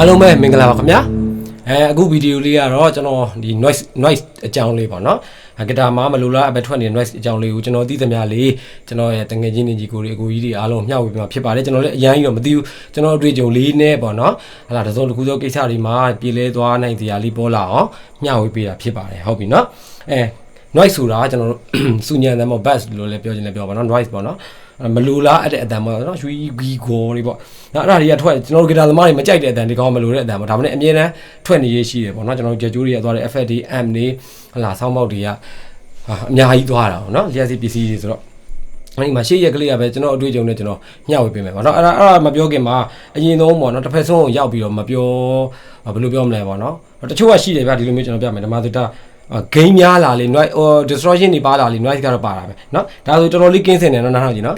အားလုံးပဲမင်္ဂလာပါခင်ဗျာအဲအခုဗီဒီယိုလေးကတော့ကျွန်တော်ဒီ noise noise အကြောင်းလေးပေါ့နော်ဂတာမှာမလိုလားအပဲထွက်နေတဲ့ noise အကြောင်းလေးကိုကျွန်တော်သိသမျှလေးကျွန်တော်ရဲ့တငယ်ချင်းတွေကြီးကိုတွေအကိုကြီးတွေအားလုံးမျှဝေပြမှာဖြစ်ပါတယ်ကျွန်တော်လည်းအရင်ကြီးတော့မသိဘူးကျွန်တော်အတွေ့အကြုံလေးနဲ့ပေါ့နော်ဟလာတစုံတစ်ခုသောကိစ္စတွေမှာပြည်လဲသွားနိုင်စရာလေးပေါ်လာအောင်မျှဝေပေးတာဖြစ်ပါတယ်ဟုတ်ပြီနော်အဲ noise ဆိုတာကျွန်တော်တို့စူညံတယ်ပေါ့ bass လို့လည်းပြောချင်တယ်ပြောပါနော် noise ပေါ့နော် မလိုလားအဲ့တဲ့အတန်ပေါ့နော်ရွှီဂီဂေါ်တွေပေါ့နော်အဲ့ဒါတွေကထွက်ကျွန်တော်တို့ဂီတာသမားတွေမကြိုက်တဲ့အတန်ဒီကောင်မလိုတဲ့အတန်ပေါ့ဒါမှမဟုတ်အမြဲတမ်းထွက်နေရရှိတယ်ပေါ့နော်ကျွန်တော်တို့ကြက်ကျိုးတွေကသွားတယ် effect တွေ amp တွေဟလာဆောင်းပေါက်တွေကဟာအများကြီးသွားတာပေါ့နော်လျှက်စီပစ္စည်းတွေဆိုတော့အဲ့ဒီမှာရှေ့ရက်ကလေးကပဲကျွန်တော်အတွေ့အကြုံနဲ့ကျွန်တော်မျှဝေပေးမယ်ပေါ့နော်အဲ့ဒါအဲ့ဒါမပြောခင်မှာအရင်ဆုံးပေါ့နော်တစ်ဖက်ဆုံးကိုရောက်ပြီးတော့မပြောဘယ်လိုပြောမလဲပေါ့နော်တချို့ကရှိတယ်ဗျဒီလိုမျိုးကျွန်တော်ပြမယ်ဓမ္မသတ္တ ဂိမ်းများလာလေ noise ဟို distortion တွေပါလာလေ noise ကတော့ပါတာပဲเนาะဒါဆိုတော်တော်လေးကင်းစင်တယ်เนาะနားထောင်ကြည့်เนาะ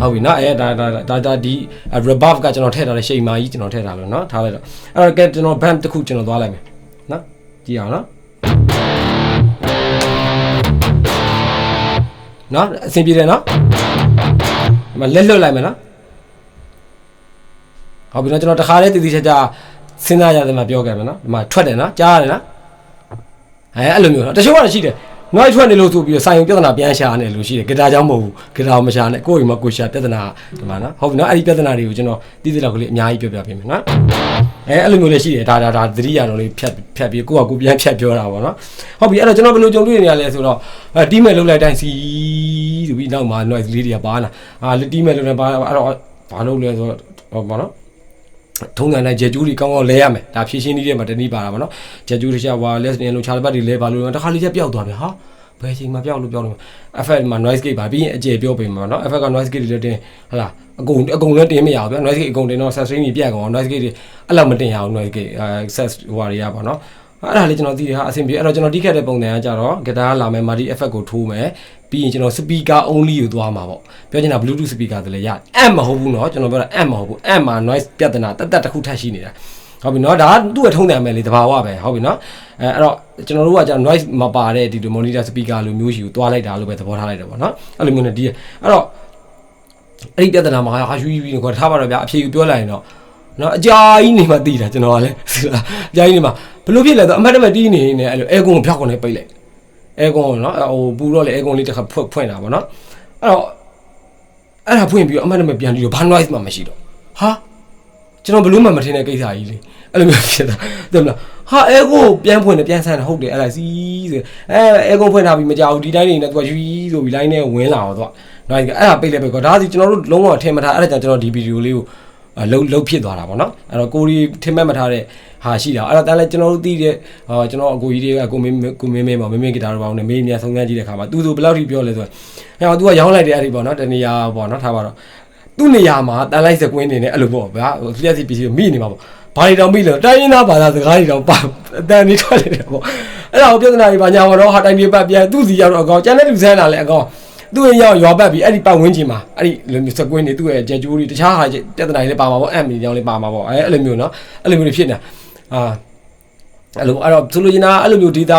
ဟုတ်ပြီเนาะအဲဒါဒါဒါဒါဒီ rebuff ကကျွန်တော်ထည့်ထားတဲ့ရှိန်မာကြီးကျွန်တော်ထည့်ထားလို့เนาะထားလိုက်တော့အဲ့တော့ကဲကျွန်တော် band တစ်ခုကျွန်တော်သွားလိုက်မယ်เนาะကြည့်အောင်เนาะเนาะအဆင်ပြေတယ်เนาะဒီမှာလက်လွတ်လိုက်မယ်เนาะဟုတ်ပြီเนาะကျွန်တော်တခါလေးတည်တည်ချာချာ စဉ်းစားရတယ်မှာပြောခဲ့မယ်နော်ဒီမှာထွက်တယ်နော်ကြားရတယ်နော်အဲအဲ့လိုမျိုးနော်တချို့ကတော့ရှိတယ်နောက်ထွက်နေလို့ဆိုပြီးတော့ဆိုင်ုံပြဿနာပြန်ရှာနေလို့ရှိတယ်ဂီတာကြောင့်မဟုတ်ဘူးဂီတာမရှာနဲ့ကိုယ့်အိမ်မှာကိုရှာပြဿနာဒီမှာနော်ဟုတ်ပြီနော်အဲ့ဒီပြဿနာတွေကိုကျွန်တော်သိသိတော့ကလေးအများကြီးပြောပြပေးမယ်နော်အဲအဲ့လိုမျိုးလည်းရှိတယ်ဒါဒါဒါသတိရတော့လေးဖြတ်ဖြတ်ပြီးကိုယ့်ကကိုပြန်ဖြတ်ပြောတာပေါ့နော်ဟုတ်ပြီအဲ့တော့ကျွန်တော်ဘယ်လိုကြုံတွေ့နေရလဲဆိုတော့အဲတီးမဲ့လုံးလိုက်တိုင်းစီဆိုပြီးနောက်မှာ noise လေးတွေကပါလာအာတီးမဲ့လုံးလည်းပါအဲ့တော့ဘာလို့လဲဆိုတော့ဟောပါနော် ထုံးစံတိုင်းဂျက်ကျူးတွေကောင်းကောင်းလဲရမယ်ဒါဖြည့်ရှင်းနည်းတွေမှာတနည်းပါတာဗောနော်ဂျက်ကျူးတစ်ချက်ဝါလက်စတင်လုံးချာလပတ်တွေလဲပါလို့တခါလေးချက်ပျောက်သွားပြီဟာဘယ်ချိန်မှပျောက်လို့ပျောက်လို့ effect မှာ noise gate ပါပြီးရင်အကျယ်ပြောပေးမှာနော် effect က noise gate တွေလည်းတင်ဟလာအကုန်အကုန်လည်းတင်မရဘူးဗျ noise gate အကုန်တင်တော့ sustain ကြီးပြတ်ကောင် noise gate တွေအဲ့လောက်မတင်ရဘူး noise gate အဲ access ဟိုဟာတွေကပေါ့နော်အဲ့ဒါလေးကျွန်တော်သိတယ်ဟာအဆင်ပြေအဲ့တော့ကျွန်တော်တီးခတ်တဲ့ပုံစံကကြတော့ guitar လာမယ် MIDI effect ကိုထိုးမယ် ပြီးရင်ကျွန်တော် speaker only ကိုသွားမှာပေါ့ပြောချင်တာ bluetooth speaker တည်းလည်းရ amp မဟုတ်ဘူးเนาะကျွန်တော်ပြောတာ amp မဟုတ်ဘူး amp မှာ noise ပြဿနာတက်တက်တစ်ခုထပ်ရှိနေတာဟုတ်ပြီเนาะဒါကသူ့ရဲ့ထုံးတယ်မယ်လေတဘာဝပဲဟုတ်ပြီเนาะအဲအဲ့တော့ကျွန်တော်တို့ကကြာ noise မပါတဲ့ဒီလို monitor speaker လိုမျိုးရှိကိုတွားလိုက်တာလို့ပဲသဘောထားလိုက်တယ်ပေါ့เนาะအဲ့လိုမျိုးနဲ့ဒီအဲ့တော့အဲ့ဒီပြဿနာမှာဟာယူယူကိုထားပါတော့ဗျာအဖြေပြောလိုက်ရင်တော့နော်အကြာကြီးနေမှတည်တာကျွန်တော်ကလည်းအကြာကြီးနေမှဘလို့ဖြစ်လဲဆိုအမှတ်တမဲ့တီးနေနေအဲ့လိုအဲကွန်ကိုဖြောက်ကုန်နေပိတ်လိုက် အဲကွန်ကိုနော်ဟိုပူတော့လေအဲကွန်လေးတစ်ခါဖွင့်ဖွင့်တာပေါ့နော်အဲ့တော့အဲ့ဒါဖွင့်ပြီးတော့အမှတ်တမဲ့ပြန်ပြီးတော့ဘာ noise မှမရှိတော့ဟာကျွန်တော်ဘလို့မှမထင်တဲ့ကိစ္စကြီးလေအဲ့လိုမျိုးဖြစ်တာသိမလားဟာအဲကွန်ကိုပြန်ဖွင့်တယ်ပြန်ဆန်းတယ်ဟုတ်တယ်အဲ့ဒါစီးဆိုအဲအဲကွန်ဖွင့်ထားပြီးမကြောက်ဘူးဒီတိုင်းနေနဲ့သူကယူဆိုပြီး line နဲ့ဝင်လာတော့သူက noise ကအဲ့ဒါပိတ်လိုက်ပဲကောဒါစီကျွန်တော်တို့လုံးဝထင်မထားအဲ့ဒါကြောင့်ကျွန်တော်ဒီဗီဒီယိုလေးကို လှုပ်လှုပ်ဖြစ်သွားတာပေါ့နော်အဲ့တော့ကိုရီထင်မှတ်မထားတဲ့ဟာရှိတာအဲ့တော့တန်းလဲကျွန်တော်တို့သိတဲ့ဟောကျွန်တော်အကိုကြီးတွေကကိုမင်းကိုမင်းမင်းပေါ့မင်းမင်းဂီတာတော့ပေါ့နဲ့မင်းမြန်ဆုံးခန်းကြည့်တဲ့ခါမှာသူဆိုဘယ်လောက်ထိပြောလဲဆိုတော့ဟဲ့သူကရောင်းလိုက်တဲ့အဲ့ဒီပေါ့နော်တနေရာပေါ့နော်ထားပါတော့သူ့နေရာမှာတန်းလိုက်စကွင်းနေနဲ့အဲ့လိုပေါ့ဗျာလျှက်စီပစ္စည်းမိနေမှာပေါ့ဘာတွေတောင်မိလဲတိုင်းရင်းသားဘာသာစကားတွေတောင်ပါအတန်နေထွက်နေတယ်ပေါ့အဲ့ဒါကိုပြဿနာတွေပါညာတော့ဟာတိုင်းတွေပတ်ပြန်သူ့စီရောက်တော့အကောင်ကျန်တဲ့လူဆန်းလာလဲအကောင် သူ့ရဲ့ရောက်ရွာပတ်ပြီးအဲ့ဒီပတ်ဝန်းကျင်မှာအဲ့ဒီလိုမျိုးစကွင်းတွေသူ့ရဲ့ကြက်ကျိုးတွေတခြားဟာပြဿနာတွေလည်းပါမှာပေါ့အမ်မီကြောင့်လည်းပါမှာပေါ့အဲအဲ့လိုမျိုးနော်အဲ့လိုမျိုးတွေဖြစ်နေတာအာအဲ့လိုအဲ့တော့ဆိုလိုချင်တာအဲ့လိုမျိုး data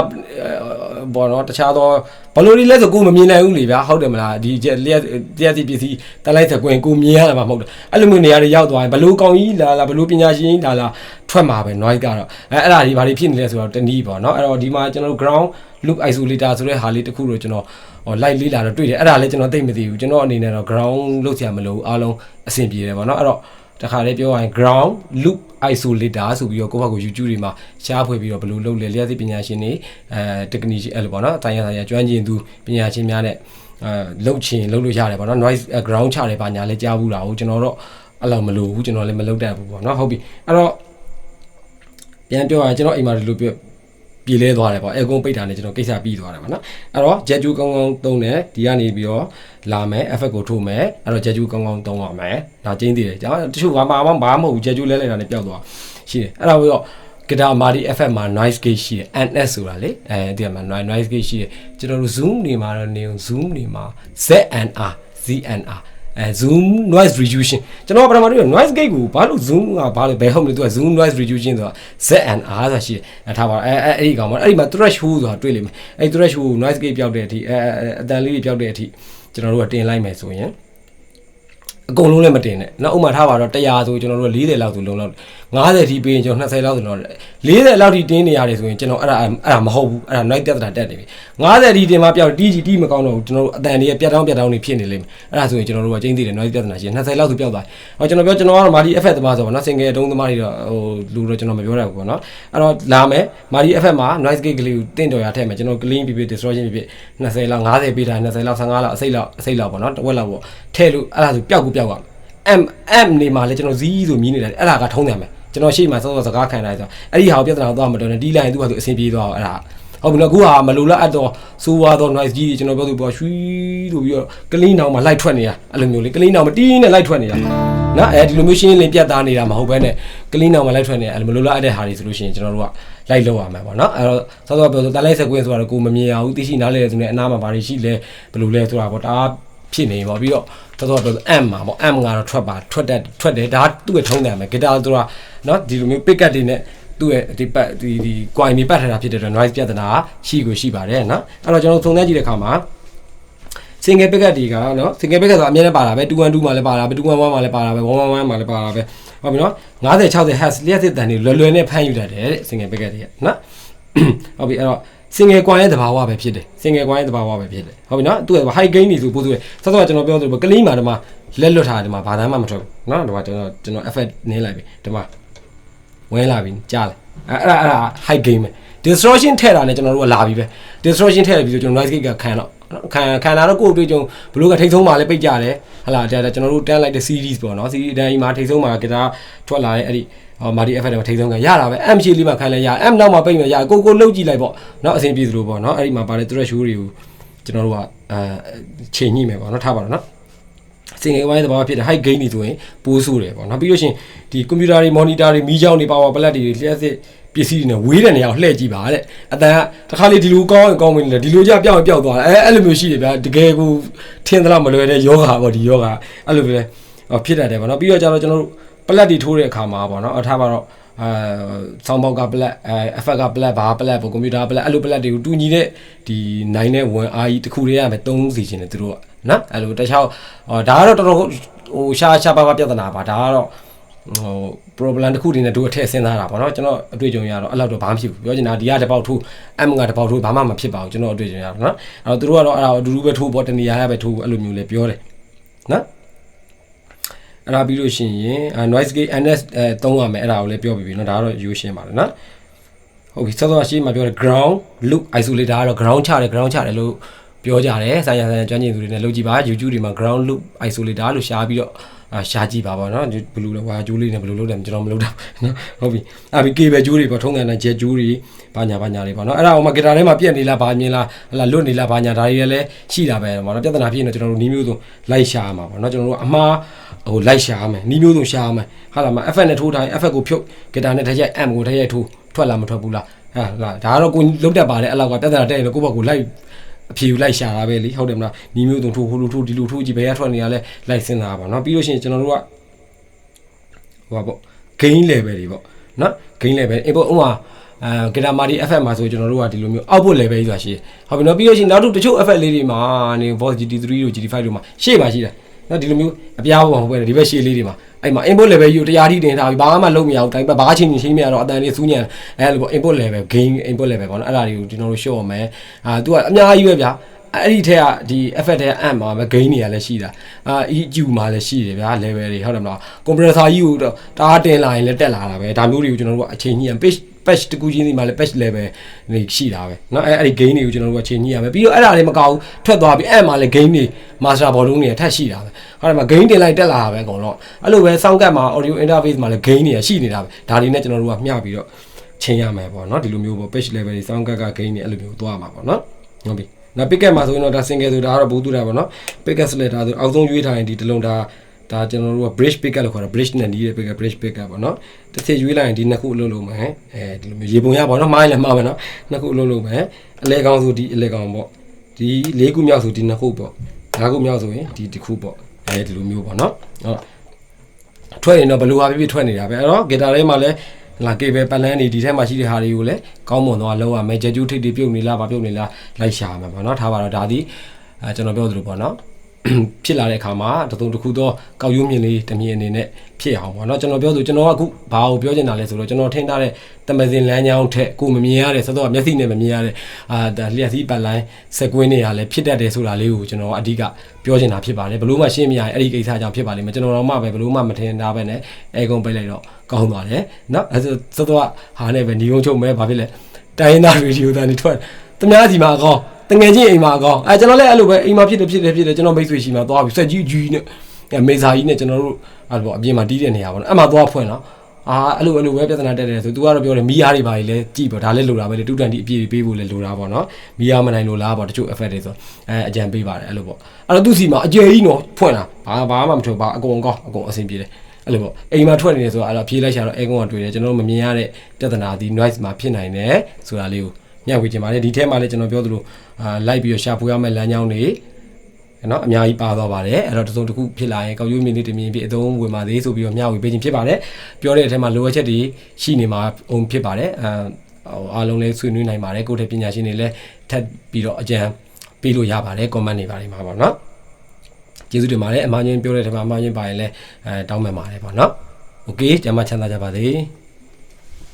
ဘောနော်တခြားသောဘလို့ဒီလဲဆိုကိုမမြင်နိုင်ဘူးလေဗျာဟုတ်တယ်မလားဒီလျက်လျက်စီပစ္စည်းတလိုက်စကွင်းကိုမြင်ရတာမှမဟုတ်တယ်အဲ့လိုမျိုးနေရာတွေရောက်သွားရင်ဘလို့ကောင်းကြီးလာလာဘလို့ပညာရှင်လာလာထွက်မှာပဲ noise ကတော့အဲအဲ့ဒါဒီဘာတွေဖြစ်နေလဲဆိုတော့တနည်းပေါ့နော်အဲ့တော့ဒီမှာကျွန်တော်တို့ ground loop isolator ဆိုတဲ့ဟာလေးတစ်ခုတော့ကျွန်တော် ဟို light လေးလာတော့တွေ့တယ်အဲ့ဒါလည်းကျွန်တော်သိမသိဘူးကျွန်တော်အနေနဲ့တော့ ground လုပ်ချင်မလို့အားလုံးအဆင်ပြေတယ်ပေါ့နော်အဲ့တော့တခါလေးပြောရရင် ground loop isolator ဆိုပြီးတော့ကိုယ့်ဘက်ကို YouTube တွေမှာရှားဖွေပြီးတော့ဘယ်လိုလုပ်လဲလျှက်သိပညာရှင်တွေအဲ technician အဲ့လိုပေါ့နော်အတိုင်းအဆိုင်ကျွမ်းကျင်သူပညာရှင်များနဲ့အဲလှုပ်ချင်လှုပ်လို့ရတယ်ပေါ့နော် noise ground ချတယ်ပါညာလဲကြားဘူးတာဟုတ်ကျွန်တော်တော့အဲ့လိုမလို့ဘူးကျွန်တော်လည်းမလုပ်တတ်ဘူးပေါ့နော်ဟုတ်ပြီအဲ့တော့ပြန်ပြောရရင်ကျွန်တော်အိမ်မှာဒီလိုပြော ပြေးလဲသွားတယ်ပေါ့အဲကုန်းပိတ်တာနဲ့ကျွန်တော်ကိစ္စပြီးသွားတယ်ပေါ့နော်အဲ့တော့ jet ကျူးကောင်းကောင်းသုံးတယ်ဒီကနေပြီးတော့လာမယ် effect ကိုထိုးမယ်အဲ့တော့ jet ကျူးကောင်းကောင်းသုံးရမယ်ဒါကျင်းသေးတယ်ကျွန်တော်တချို့ဘာမှမဘာမဟုတ်ဘူး jet ကျူးလဲလိုက်တာနဲ့ပျောက်သွားရှိတယ်အဲ့ဒါပြီးတော့ guitar Marty FM မှာ noise gate ရှိတယ် NS ဆိုတာလေအဲဒီမှာ noise gate ရှိတယ်ကျွန်တော်တို့ zoom နေမှာတော့နေ zoom နေမှာ ZNR ZNR အဲ zoom noise reduction ကျွန်တော်ပထမတို့ noise gate ကိုဘာလို့ zoom ကဘာလို့ဘယ်ဟုတ်မလဲသူက zoom noise reduction ဆိုတာ ZNR ဆိုတာရှိတယ်အဲထားပါအဲအဲအဲ့ဒီကောင်မအဲ့ဒီမှာ threshold ဆိုတာတွေ့လိမ့်မယ်အဲ့ threshold noise gate ပြောက်တဲ့အထိအဲအတန်လေးတွေပြောက်တဲ့အထိကျွန်တော်တို့ကတင်လိုက်မယ်ဆိုရင် အကုန်လုံးလည်းမတင်နဲ့နော်ဥမာထားပါတော့100ဆိုကျွန်တော်တို့40လောက်ဆိုလုံလောက်50ထိပေးရင်ကျွန်တော်20လောက်ဆိုတော့40လောက်ထိတင်းနေရတယ်ဆိုရင်ကျွန်တော်အဲ့ဒါအဲ့ဒါမဟုတ်ဘူးအဲ့ဒါ night ပြဿနာတက်နေပြီ50ထိတင်မှပြောက်တီးကြီးတီးမကောင်းတော့ဘူးကျွန်တော်တို့အတန်တွေပြတ်တောင်းပြတ်တောင်းနေဖြစ်နေလိမ့်မယ်အဲ့ဒါဆိုရင်ကျွန်တော်တို့ကကျင်းသေးတယ် night ပြဿနာရှိရင်20လောက်ဆိုပြောက်သွားဟောကျွန်တော်ပြောကျွန်တော်ကတော့မာဒီ effect သမားဆိုပါနော် single အတုံးသမားတွေတော့ဟိုလူတော့ကျွန်တော်မပြောရဘူးပေါ့နော်အဲ့တော့လာမယ်မာဒီ effect မှာ noise gate ကလေးကိုတင့်တော်ရထည့်မယ်ကျွန်တော် clean ပြပြ distortion ပြပြ20လောက်50ပေးထား20လောက်55လောက်အစိတ်လောက်အစိတ်လောက်ပေါ့နော်တစ်ဝက်လောက်ပေါ့ထည့်လို့အဲ့ဒါဆိုပြောက်ကိုပျောက်သွား M M နေမှာလဲကျွန်တော်ဇီးဆိုမြည်နေတယ်အဲ့ဒါကထုံးတယ်မယ်ကျွန်တော်ရှေ့မှာစောစောစကားခံလိုက်ဆိုအဲ့ဒီဟာကိုပြဿနာတော့မတော်နဲ့ဒီလိုက်သူ့ဟာသူအဆင်ပြေသွားအောင်အဲ့ဒါဟုတ်ပြီနော်အခုဟာမလိုလားအပ်တော့စိုးွားတော့ noise ကြီးကျွန်တော်ပြောသူပေါ်ရွှီဆိုပြီးတော့ကလင်းနောင်မှာလိုက်ထွက်နေတာအဲ့လိုမျိုးလေကလင်းနောင်မှာတီးနဲ့လိုက်ထွက်နေတာနော်အဲဒီလိုမျိုးရှင်းလင်းပြတ်သားနေတာမဟုတ်ဘဲနဲ့ကလင်းနောင်မှာလိုက်ထွက်နေတာအဲ့လိုမလိုလားအပ်တဲ့ဟာတွေဆိုလို့ရှိရင်ကျွန်တော်တို့ကလိုက်လောက်ရမှာပေါ့နော်အဲ့တော့စောစောပြောဆိုတလိုက်ဆက်ကွင်းဆိုတာကိုမမြင်အောင်သိရှိနားလဲတဲ့သူနဲ့အနားမှာဘာတွေရှိလဲဘယ်လိုလဲဆိုတာပေါ့ဒါ ဖြစ်နေပါပြီးတော့တော်တော်ပြော M မှာပေါ့ M ကတော့ထွက်ပါထွက်တဲ့ထွက်တယ်ဒါသူ့ရဲ့ထုံးတယ်မယ်ဂီတာသူကနော်ဒီလိုမျိုး pick up တွေနဲ့သူ့ရဲ့ဒီပတ်ဒီဒီ coin တွေပတ်ထားတာဖြစ်တဲ့အတွက် noise ပြဿနာရှိကိုရှိပါတယ်နော်အဲ့တော့ကျွန်တော်သုံးသပ်ကြည့်တဲ့အခါမှာ single pick up တွေကနော် single pick up ဆိုအများနဲ့ပါတာပဲ212မှာလည်းပါတာပဲ211မှာလည်းပါတာပဲ111မှာလည်းပါတာပဲဟုတ်ပြီနော်50 60 hertz လျှက်စစ်တန်တွေလွယ်လွယ်နဲ့ဖမ်းယူတတ်တယ်တဲ့ single pick up တွေကနော်ဟုတ်ပြီအဲ့တော့ single coin ရဲ့သဘာဝပဲဖြစ်တယ် single coin ရဲ့သဘာဝပဲဖြစ်တယ်ဟုတ်ပြီနော်သူက high gain နေဆိုပို့သူဆက်တော့ကျွန်တော်ပြောသလိုကလင်းမှာဒီမှာလက်လွတ်ထားတယ်ဒီမှာဘာသာမှမထွက်ဘူးနော်ဒီမှာကျွန်တော်ကျွန်တော် effect နင်းလိုက်ပြီဒီမှာဝင်လာပြီကြားလိုက်အဲ့အဲ့ဒါအဲ့ဒါ high gain ပဲ distortion ထည့်တာနဲ့ကျွန်တော်တို့ကလာပြီပဲ distortion ထည့်ပြီးတော့ကျွန်တော် noise gate ကခံတော့ခံခံလာတော့ကိုယ့်အတွေ့အကြုံဘလို့ကထိတ်ဆုံးမှာလည်းပိတ်ကြတယ်ဟလာဒါကျွန်တော်တို့တန်းလိုက်တဲ့ series ပေါ့နော် series တန်းကြီးမှာထိတ်ဆုံးမှာကတာထွက်လာတဲ့အဲ့ဒီဟော မာဒီ effect တွေထိတ်ဆုံးကရတာပဲ M ရှိလေးမှာခံလဲရ M နောက်မှာပိတ်မယ်ရကိုကိုလှုပ်ကြည့်လိုက်ပေါ့နော်အဆင်ပြေသလိုပေါ့နော်အဲ့ဒီမှာပါတဲ့ threshold တွေကိုကျွန်တော်တို့ကအဲချိန်ညှိမယ်ပေါ့နော်ထားပါတော့နော်စင်ငယ်ဝိုင်းသဘာဝဖြစ်တဲ့ high gain တွေဆိုရင်ပိုးဆိုးတယ်ပေါ့နော်ပြီးလို့ရှိရင်ဒီကွန်ပျူတာတွေ monitor တွေမီးချောင်းတွေ power plug တွေလျှက်စစ်ပစ္စည်းတွေနဲ့ဝေးတဲ့နေရာကိုလှည့်ကြည့်ပါတဲ့အတန်ကတစ်ခါလေဒီလိုကောင်းရင်ကောင်းမင်းလေဒီလိုကြပြောင်းရင်ပြောက်သွားတယ်အဲအဲ့လိုမျိုးရှိတယ်ဗျာတကယ်ကိုထင်သလားမလွယ်တဲ့ယောဂါပေါ့ဒီယောဂါအဲ့လိုပဲဖြစ်တတ်တယ်ပေါ့နော်ပြီးတော့ကျတော့ကျွန်တော်တို့ ပလက်တွေထိုးတဲ့အခါမှာပေါ့နော်အထားပါတော့အဲဆောင်းဘောက်ကပလက်အဲ effect ကပလက်ဘာပလက်ပေါ့ကွန်ပျူတာပလက်အဲ့လိုပလက်တွေကိုတူညီတဲ့ဒီနိုင်တဲ့ဝန်အားကြီးတစ်ခုတည်းရမယ်သုံးစီခြင်းတယ်သူတို့ကနော်အဲ့လိုတခြားဟောဒါကတော့တော်တော်ဟိုရှားရှားပါးပါးပြဿနာပါဒါကတော့ဟို problem တစ်ခုတည်းနဲ့တို့အထက်စဉ်းစားတာပေါ့နော်ကျွန်တော်အတွေ့အကြုံရတော့အဲ့လောက်တော့ဘာမှမဖြစ်ဘူးပြောချင်တာဒီကတပေါက်ထိုး M ကတပေါက်ထိုးဘာမှမဖြစ်ပါဘူးကျွန်တော်အတွေ့အကြုံရတော့နော်အဲ့တော့သူတို့ကတော့အဲ့ဒါအတူတူပဲထိုးပေါ့တနေရာရပဲထိုးအဲ့လိုမျိုးလေပြောတယ်နော် အဲ့ဒါပြီးလို့ရှိရင် noise gate NS အဲသုံးရမယ်အဲ့ဒါကိုလည်းပြောပြပြီเนาะဒါကတော့ရိုးရှင်းပါတယ်เนาะဟုတ်ပြီစောစောရှိမှပြောတယ် ground loop isolator ကတော့ ground ချတယ် ground ချတယ်လို့ပြောကြတယ်ဆိုင်ရဆိုင်ရကျွမ်းကျင်သူတွေနဲ့လုပ်ကြည့်ပါ YouTube တွေမှာ ground loop isolator လို့ရှားပြီးတော့အာရှားကြည့်ပါပါเนาะဘလူးလဲဝါကျိုးလေးနဲ့ဘလူးလုပ်တယ်ကျွန်တော်မလုပ်တော့เนาะဟုတ်ပြီအဲ့ဒီ cable ကျိုးတွေပေါ့ထုံးတယ်နဲ့ jet ကျိုးတွေဘာညာဘာညာတွေပေါ့เนาะအဲ့ဒါဟိုမှာ guitar ထဲမှာပြက်နေလားဘာမြင်လားဟလာလွတ်နေလားဘာညာဒါတွေလည်းရှိတာပဲပေါ့เนาะပြဿနာဖြစ်နေတော့ကျွန်တော်တို့နီးမျိုးစုံလိုက်ရှာမှာပေါ့เนาะကျွန်တော်တို့အမှား ဟိုလိုက်ရှာမယ်နီးမျိုးစုံရှာမယ်ဟာလာမှာ effect နဲ့ထိုးတိုင်း effect ကိုဖြုတ် guitar နဲ့ထည့်ရိုက် amp ကိုထည့်ရိုက်ထိုးထွက်လာမထွက်ဘူးလားဟာလာဒါကတော့ကိုလုံးတက်ပါတယ်အဲ့လောက်ကပြဿနာတက်ရင်ကိုယ့်ဘက်ကိုလိုက်အဖြေလိုက်ရှာတာပဲလीဟုတ်တယ်မလားနီးမျိုးစုံထိုးဟိုလိုထိုးဒီလိုထိုးကြည့်ဘယ်ရထွက်နေရလဲလိုက်စဉ်းစားပါเนาะပြီးလို့ရှိရင်ကျွန်တော်တို့ကဟိုပါပေါ့ gain level တွေပေါ့နော် gain level အပေါ်ဥမာအဲဂီတာမာဒီ FM မှာဆိုကျွန်တော်တို့ကဒီလိုမျိုး output level ကြီးဆိုတာရှိတယ်ဟုတ်ပြီနော်ပြီးလို့ရှိရင်နောက်တစ်တချို့ effect လေးတွေမှာနေ voice GT3 တို့ GT5 တို့မှာရှေ့မှာရှိတယ် နော်ဒီလိုမျိုးအပြားပေါ်မှာပဲဒီဘက်ရှေ့လေးတွေမှာအဲ့မှာ input level ကြီးကိုတရားထိတင်ထားပြီးဘာမှလုပ်မရဘူးတိုင်းဘာချင်းချင်းချင်းမရတော့အတန်လေးစူးညံအဲ့လိုပေါ့ input level gain input level ပေါ့နော်အဲ့ဒါတွေကိုကျွန်တော်တို့ show ရမယ်အာသူကအများကြီးပဲဗျာအဲ့ဒီထက်ကဒီ effect တဲ့ amp မှာပဲ gain တွေကလည်းရှိတာအာ EQ မှာလည်းရှိတယ်ဗျာ level တွေဟုတ်တယ်မလား compressor ကြီးကိုတော့တအားတင်လာရင်လည်းတက်လာတာပဲဒါမျိုးတွေကိုကျွန်တော်တို့ကအချိန်ကြီးရ pitch patch တကူချင်းစီမှာလည်း patch level နေရှိတာပဲเนาะအဲ့အဲ့ဒီ gain တွေကိုကျွန်တော်တို့ကအချိန်ကြီးရမယ်ပြီးတော့အဲ့ဒါလေးမကောက်ဘူးထွက်သွားပြီး amp မှာလည်း gain တွေ master volume တွေထပ်ရှိတာပဲဟုတ်တယ်မ gain တင်လိုက်တက်လာတာပဲအကုန်လုံးအဲ့လိုပဲ sound card မှာ audio interface မှာလည်း gain တွေရှိနေတာပဲဒါတွေနဲ့ကျွန်တော်တို့ကမျှပြီးတော့ချိန်ရမယ်ပေါ့เนาะဒီလိုမျိုးပေါ့ patch level တွေ sound card က gain တွေအဲ့လိုမျိုးသွားမှာပေါ့เนาะဟုတ်ပြီနော် picket မှာဆိုရင်တော့ဒါ single ဆိုတာကတော့ဘူးတူတာပေါ့နော် picket select ဒါဆိုအောက်ဆုံးရွေးထားရင်ဒီတလုံးဒါ ဒါကျွန်တော်တို့က bridge picket လို့ခေါ်တာ bridge နဲ့နီးတဲ့ picket bridge picket ပေါ့နော်တစ်ချက်ရွေးလိုက်ရင်ဒီနှစ်ခုအလုပ်လုပ်မယ်အဲဒီလိုမျိုးရေပုံရပေါ့နော်မိုင်းလည်းမှားမယ်နော်နှစ်ခုအလုပ်လုပ်မယ်အလဲကောင်းဆိုဒီအလဲကောင်းပေါ့ဒီလေးခုမြောက်ဆိုဒီနှစ်ခုပေါ့ငါးခုမြောက်ဆိုရင်ဒီတစ်ခုပေါ့အဲဒီလိုမျိုးပေါ့နော်ဟုတ်ထွက်ရင်တော့ဘလူဟာပြပြထွက်နေတာပဲအဲ့တော့ guitar ထဲမှာလည်းလာကေဘယ်ပလန်နေဒီထဲမှာရှိတဲ့ဟာတွေကိုလည်းကောင်းမွန်သွားလောက်ရမယ်ဂျက်ကျူးထိပ်တွေပြုတ်နေလားဗာပြုတ်နေလားလိုက်ရှာရမယ်ပေါ့နော်ထားပါတော့ဒါဒီအဲကျွန်တော်ပြောသလိုပေါ့နော် ဖြစ်လာတဲ့အခါမှာတစုံတစ်ခုသောကောက်ရိုးမြင်လေးတစ်မြင်အနေနဲ့ဖြစ်အောင်ပေါ့နော်ကျွန်တော်ပြောဆိုကျွန်တော်ကအခုဘာကိုပြောချင်တာလဲဆိုတော့ကျွန်တော်ထင်ထားတဲ့တမစင်လမ်းကြောင်းထက်ကိုမမြင်ရတဲ့စတော့မျက်စိနဲ့မမြင်ရတဲ့အာဒါလျှက်စီးပတ်လိုင်းစက်ကွင်းတွေကလည်းဖြစ်တတ်တယ်ဆိုတာလေးကိုကျွန်တော်အဓိကပြောချင်တာဖြစ်ပါတယ်ဘလို့မှရှင်းမရရင်အဲ့ဒီကိစ္စကြောင့်ဖြစ်ပါလိမ့်မယ်ကျွန်တော်တော့မှပဲဘလို့မှမထင်တာပဲနဲ့အဲကုန်းပိတ်လိုက်တော့ကောင်းသွားတယ်နော်အဲစတော့ဟာနဲ့ပဲညီုံချုပ်မဲဘာဖြစ်လဲတိုင်းရင်းသားရေဒီယိုသားနေထွက်တများစီမှာအကောင်း တငယ်ချင်းအိမ်မှာအကောင်းအဲကျွန်တော်လည်းအဲ့လိုပဲအိမ်မှာဖြစ်တယ်ဖြစ်တယ်ဖြစ်တယ်ကျွန်တော်မိတ်ဆွေရှိမှာသွားပြီစက်ကြီးကြီးနဲ့အဲမေဇာကြီးနဲ့ကျွန်တော်တို့အဲ့လိုပေါ့အပြင်မှာတီးတဲ့နေရာပေါ့နော်အဲ့မှာသွားဖွင့်တော့အာအဲ့လိုအဲ့လိုပဲပြဿနာတက်တယ်ဆို तू ကတော့ပြောတယ်မီးယားတွေပါလေလဲကြည့်ပေါ့ဒါလည်းလိုတာပဲလေတူတန်တီအပြည့်ပေးဖို့လဲလိုတာပေါ့နော်မီးယားမနိုင်လို့လားပေါ့တချို့ effect တွေဆိုအဲအကြံပေးပါတယ်အဲ့လိုပေါ့အဲ့တော့သူစီမှာအကျယ်ကြီးနော်ဖွင့်လာဘာဘာမှမထွက်ပါအကုန်ကောင်းအကုန်အဆင်ပြေတယ်အဲ့လိုပေါ့အိမ်မှာထွက်နေတယ်ဆိုတော့အဲ့တော့ဖြေးလိုက်ရှာတော့အဲကုန်းကတွေ့တယ်ကျွန်တော်တို့မမြင်ရတဲ့ပြဿနာဒီ noise မှာဖြစ်နိုင်တယ်ဆိုတာလေးကိုမျှဝေချင်ပါတယ်ဒီထဲမှာလည်းကျွန်တော်ပြောသလို အာလိုက်ပြီးတော့ရှာဖွေရမယ့်လမ်းကြောင်းတွေနော်အများကြီးပါသွားပါတယ်အဲ့တော့တစ်စုံတစ်ခုဖြစ်လာရင်ကောက်ရိုးမြင်လေးတစ်မြင်ဖြစ်အသုံးဝင်ပါသေးဆိုပြီးတော့မျှဝေပေးခြင်းဖြစ်ပါတယ်ပြောတဲ့အထက်မှာလိုအပ်ချက်တွေရှိနေမှာအောင်ဖြစ်ပါတယ်အဲဟိုအားလုံးလည်းဆွေးနွေးနိုင်ပါတယ်ကိုယ့်တဲ့ပညာရှင်တွေလည်းထပ်ပြီးတော့အကြံပေးလို့ရပါတယ် comment တွေပါတယ်မှာပေါ့နော်ကျေးဇူးတင်ပါတယ်အမှားချင်းပြောတဲ့အထက်မှာအမှားချင်းပါရင်လည်းအဲတောင်းပန်ပါတယ်ပေါ့နော်โอเคကျမ်းမချမ်းသာကြပါစေ